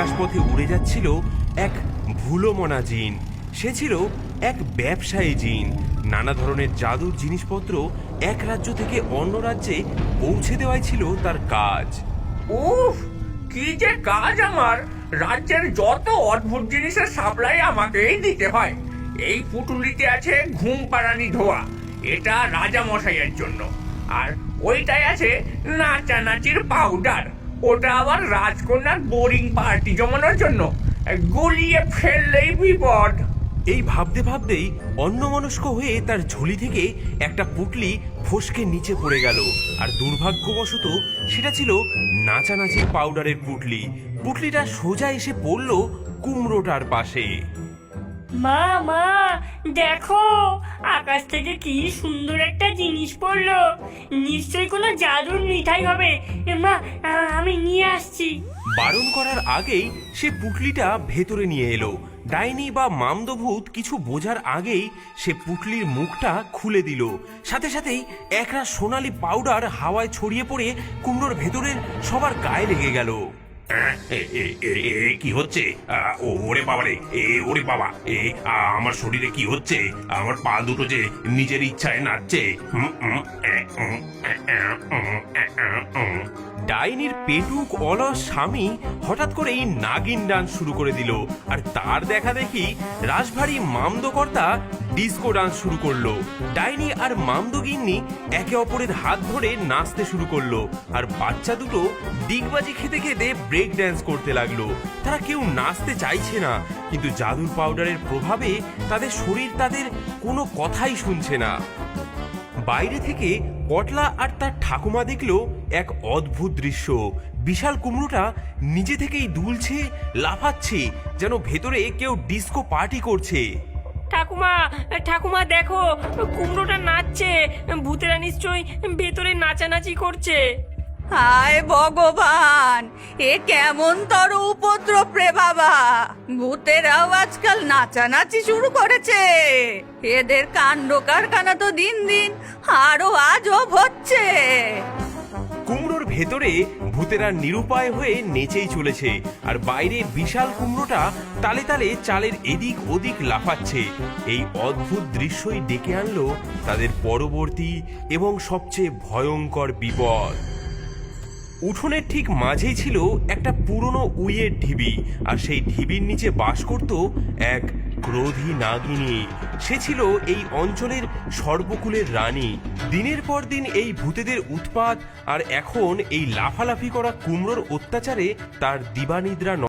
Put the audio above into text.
আকাশপথে উড়ে যাচ্ছিল এক ভুলোমনা জিন। সে ছিল এক ব্যবসায়ী জিন। নানা ধরনের জাদুর জিনিসপত্র এক রাজ্য থেকে অন্য রাজ্যে পৌঁছে দেওয়াই ছিল তার কাজ। উফ, কি যে কাজ আমার! রাজ্যের যত অদ্ভুত জিনিসের সাপ্লাই আমাকেই দিতে হয়। এই পুটুলিতে আছে ঘুম পাড়ানি ধোয়া। এটা রাজা মশাইয়ের জন্য। আর ওইটাই আছে নাচানাচির পাউডার ওটা আবার রাজকন্যার বোরিং পার্টি জমানোর জন্য। গুলিয়ে ফেললেই বিপদ। এই ভাবতে ভাবতেই অন্যমনস্ক হয়ে তার ঝুলি থেকে একটা পুটলি ফসকে নিচে পড়ে গেল। আর দুর্ভাগ্যবশত সেটা ছিল নাচানাচির পাউডারের পুটলি। পুটলিটা সোজা এসে পড়ল কুমড়োটার পাশে। মা মা, দেখো, আকাশ থেকে কি সুন্দর একটা জিনিস পড়ল। নিশ্চয়ই কোনো জাদুর মিঠাই হবে। মা আমি নিয়ে আসছি। বারণ করার আগেই সে পুটলিটা ভেতরে নিয়ে এলো। ডাইনি বা মামদভূত কিছু বোঝার আগেই সে পুটলির মুখটা খুলে দিল। সাথে সাথেই একরা সোনালি পাউডার হাওয়ায় ছড়িয়ে পড়ে কুমড়োর ভেতরের সবার গায়ে লেগে গেল। কি হচ্ছে? ওরে বাবা রে, এ, ওরে বাবা, এ আমার শরীরে কি হচ্ছে? আমার পা দুটো যে নিজের ইচ্ছায় নাচছে ডাইনির পেটুক অলস স্বামী হঠাৎ করেই নাগিন ডান্স শুরু করে দিল। আর তার দেখা দেখি রাজভারী মামদকর্তা ডিস্কো ডান্স শুরু করল। ডাইনি আর মামদগিন্নি একে অপরের হাত ধরে নাচতে শুরু করল। আর বাচ্চা দুটো ডিগবাজি খেতে খেতে ব্রেক ড্যান্স করতে লাগল। তারা কেউ নাচতে চাইছে না, কিন্তু জাদুর পাউডারের প্রভাবে তাদের শরীর তাদের কোনো কথাই শুনছে না। বাইরে থেকে পটলা আর তার ঠাকুমা দেখল এক অদ্ভুত দৃশ্য। বিশাল কুমড়োটা নিজে থেকেই দুলছে লাফাচ্ছে যেন ভেতরে কেউ ডিস্কো পার্টি করছে। ঠাকুমা ঠাকুমা দেখো কুমড়োটা নাচছে ভূতেরা নিশ্চয়ই ভেতরে নাচানাচি করছে। হায় ভগবান এ কেমন তর উপদ্রব রে বাবা। ভূতেরাও আজকাল নাচানাচি শুরু করেছে। এদের কাণ্ড কারখানা তো দিন দিন আরও আজব হচ্ছে। কুমড়োর ভেতরে ভূতেরা নিরুপায় হয়ে নেচেই চলেছে, আর বাইরে বিশাল কুমড়োটা তালে তালে চালের এদিক ওদিক লাফাচ্ছে। এই অদ্ভুত দৃশ্যই ডেকে আনলো তাদের পরবর্তী এবং সবচেয়ে ভয়ঙ্কর বিপদ। উঠোনের ঠিক মাঝেই ছিল একটা পুরনো উইয়ের ঢিবি, আর সেই ঢিবির নিচে বাস করত এক ক্রোধী নাগিনী। সে ছিল এই অঞ্চলের সর্বকুলের রানী। দিনের পর দিন এই ভূতেদের উৎপাত, আর এখন এই লাফালাফি করা কুমড়োর অত্যাচারে তার দিবানিদ্রা